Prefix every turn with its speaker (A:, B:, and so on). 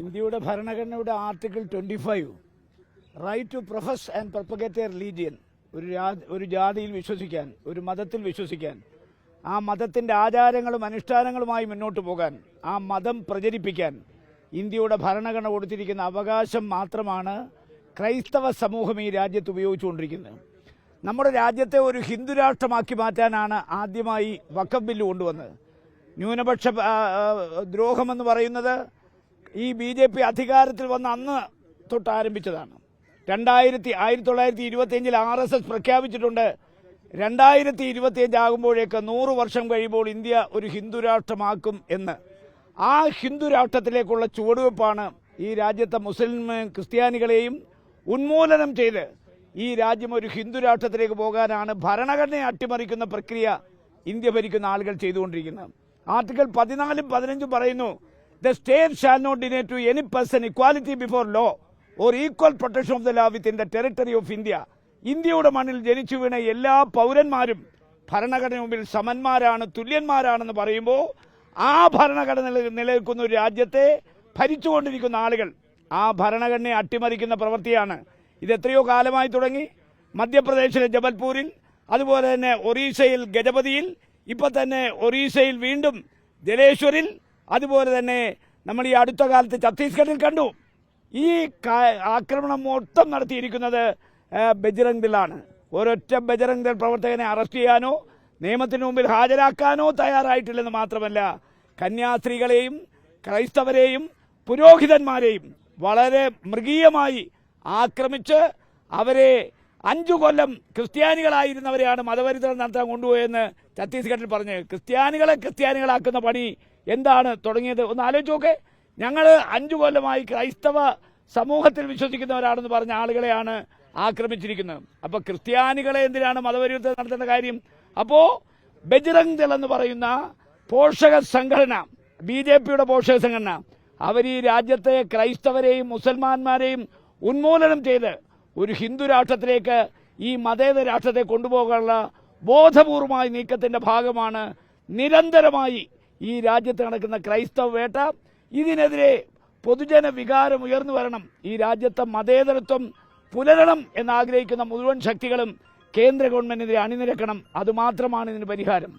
A: ഇന്ത്യയുടെ ഭരണഘടനയുടെ article twenty five right to profess and propagate religion ഒരു ഒരു ജാതിയിൽ വിശ്വസിക്കാൻ ഒരു മതത്തിൽ വിശ്വസിക്കാൻ ആ മതത്തിന്റെ ആചാരങ്ങളും അനുഷ്ഠാനങ്ങളുമായി മുന്നോട്ട് പോകാൻ ആ മതം പ്രചരിപ്പിക്കാൻ ഇന്ത്യയുടെ ഭരണഘടന കൊടുത്തിരിക്കുന്ന അവകാശം മാത്രമാണ് ക്രൈസ്തവ സമൂഹം ഈ രാജ്യത്ത് ഉപയോഗിച്ചുകൊണ്ടിരിക്കുന്നത്. നമ്മുടെ രാജ്യത്തെ ഒരു ഹിന്ദു രാഷ്ട്രമാക്കി മാറ്റാനാണ് ആദ്യമായി വക്കബ് ബില്ല് കൊണ്ടുവന്നത്. ന്യൂനപക്ഷ ദ്രോഹമെന്ന് പറയുന്നത് ഈ ബി ജെ പി അധികാരത്തിൽ വന്ന അന്ന് തൊട്ട് ആരംഭിച്ചതാണ് രണ്ടായിരത്തി ആയിരത്തി തൊള്ളായിരത്തി ഇരുപത്തിയഞ്ചിൽ ആർ എസ് എസ് പ്രഖ്യാപിച്ചിട്ടുണ്ട്. രണ്ടായിരത്തി ഇരുപത്തിയഞ്ച് ആകുമ്പോഴേക്ക് നൂറ് വർഷം കഴിയുമ്പോൾ ഇന്ത്യ ഒരു ഹിന്ദു രാഷ്ട്രമാക്കും എന്ന്. ആ ഹിന്ദു രാഷ്ട്രത്തിലേക്കുള്ള ചുവടുവെപ്പാണ് ഈ രാജ്യത്തെ മുസ്ലിം ക്രിസ്ത്യാനികളെയും ഉന്മൂലനം ചെയ്ത് ഈ രാജ്യം ഒരു ഹിന്ദു രാഷ്ട്രത്തിലേക്ക് പോകാനാണ് ഭരണഘടനയെ അട്ടിമറിക്കുന്ന പ്രക്രിയ ഇന്ത്യ ഭരിക്കുന്ന ആളുകൾ ചെയ്തുകൊണ്ടിരിക്കുന്നത്. ആർട്ടിക്കിൾ പതിനാലും പതിനഞ്ചും പറയുന്നു the state shall not deny to any person equality before law or equal protection of the law in the territory of India ഇന്ത്യയുടെ മണ്ണിൽ ജനിച്ചു വീണ എല്ലാ പൗരന്മാരും ഭരണഘടന മുമ്പിൽ സമന്മാരാണ് തുല്യന്മാരാണെന്ന് പറയുമ്പോൾ ആ ഭരണഘടന നില- നിലനിൽക്കുന്ന ഒരു രാജ്യത്തെ ഭരിച്ചുകൊണ്ടിരിക്കുന്ന ആളുകൾ ആ ഭരണഘടനയെ അട്ടിമറിക്കുന്ന പ്രവൃത്തിയാണ്. ഇത് എത്രയോ കാലമായി തുടങ്ങി. മധ്യപ്രദേശിലെ ജബൽപൂരിൽ അതുപോലെ തന്നെ ഒറീസയിൽ ഗജപതിയിൽ ഇപ്പം തന്നെ ഒറീസയിൽ വീണ്ടും ജലേശ്വരിൽ അതുപോലെ തന്നെ നമ്മൾ ഈ അടുത്ത കാലത്ത് ഛത്തീസ്ഗഡിൽ കണ്ടു. ഈ ആക്രമണം മൊത്തം നടത്തിയിരിക്കുന്നത് ബജ്രംഗ് ദളാണ് ഒരൊറ്റ ബജ്രംഗ് ദൾ പ്രവർത്തകനെ അറസ്റ്റ് ചെയ്യാനോ നിയമത്തിന് മുമ്പിൽ ഹാജരാക്കാനോ തയ്യാറായിട്ടില്ലെന്ന് മാത്രമല്ല കന്യാസ്ത്രീകളെയും ക്രൈസ്തവരെയും പുരോഹിതന്മാരെയും വളരെ മൃഗീയമായി ആക്രമിച്ച് അവരെ അഞ്ചു കൊല്ലം ക്രിസ്ത്യാനികളായിരുന്നവരെയാണ് മതപരിതരണം നടത്താൻ കൊണ്ടുപോയെന്ന് ഛത്തീസ്ഗഡിൽ പറഞ്ഞ്. ക്രിസ്ത്യാനികളെ ക്രിസ്ത്യാനികളാക്കുന്ന പണി എന്താണ് തുടങ്ങിയത്? ഒന്ന് ആലോചിച്ച് നോക്കേ. ഞങ്ങൾ അഞ്ചു കൊല്ലമായി ക്രൈസ്തവ സമൂഹത്തിൽ വിശ്വസിക്കുന്നവരാണെന്ന് പറഞ്ഞ ആളുകളെയാണ് ആക്രമിച്ചിരിക്കുന്നത്. അപ്പൊ ക്രിസ്ത്യാനികളെ എന്തിനാണ് മതപരിവർത്തനം നടത്തേണ്ട കാര്യം? അപ്പോ ബജ്രംഗ് ദൾ എന്ന് പറയുന്ന പോഷക സംഘടന ബി ജെ പിയുടെ പോഷക സംഘടന അവർ ഈ രാജ്യത്തെ ക്രൈസ്തവരെയും മുസൽമാന്മാരെയും ഉന്മൂലനം ചെയ്ത് ഒരു ഹിന്ദു രാഷ്ട്രത്തിലേക്ക് ഈ മതേതര രാഷ്ട്രത്തെ കൊണ്ടുപോകാനുള്ള ബോധപൂർവമായ നീക്കത്തിന്റെ ഭാഗമാണ് നിരന്തരമായി ഈ രാജ്യത്ത് നടക്കുന്ന ക്രൈസ്തവ വേട്ട ഇതിനെതിരെ പൊതുജന വികാരം ഉയർന്നു വരണം. ഈ രാജ്യത്തെ മതേതരത്വം പുലരണം എന്നാഗ്രഹിക്കുന്ന മുഴുവൻ ശക്തികളും കേന്ദ്ര ഗവൺമെന്റിനെതിരെ അണിനിരക്കണം. അതുമാത്രമാണ് ഇതിന് പരിഹാരം.